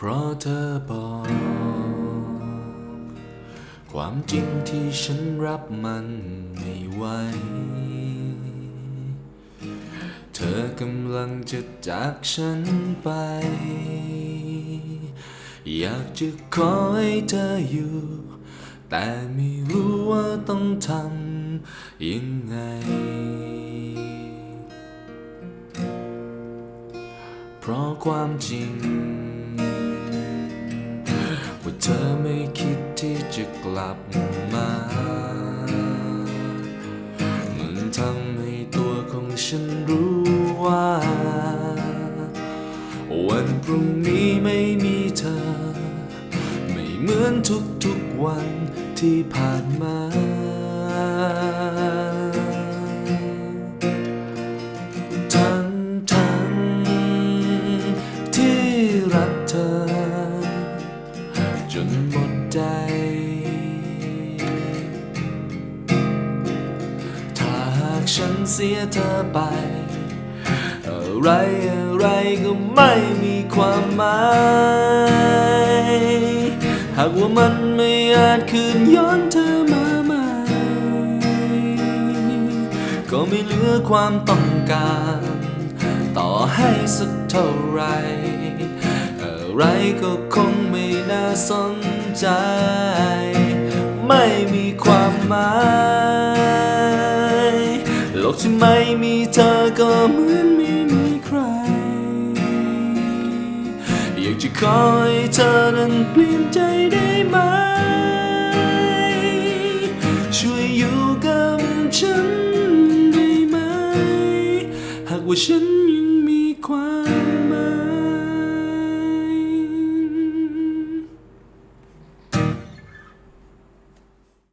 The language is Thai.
เพราะเธอบอก ความจริงที่ฉันรับมันไม่ไหว เธอกำลังจะจากฉันไป อยากจะขอให้เธออยู่ แต่ไม่รู้ว่าต้องทำยังไงเพราะความจริง ลับมา มันทำให้ตัวของฉันรู้ว่า วันพรุ่งนี้ไม่มีเธอ ไม่เหมือนทุกๆวันที่ผ่านมา ทั้งทั้งที่รักเธอ จนหมดใจ ฉันเสียเธอไป อะไรอะไรก็ไม่มีความหมาย หากว่ามันไม่อาจคืนย้อนเธอมาใหม่ ก็ไม่เหลือความต้องการ ต่อให้สักเท่าไร อะไรก็คงไม่น่าสนใจ กที่ไม่มีเธอก็เหมือนไม่มีใคร อยากจะขอให้เธอนั้นเปลี่ยนใจได้ไหม ช่วยอยู่กับฉันได้ไหม หากว่าฉัน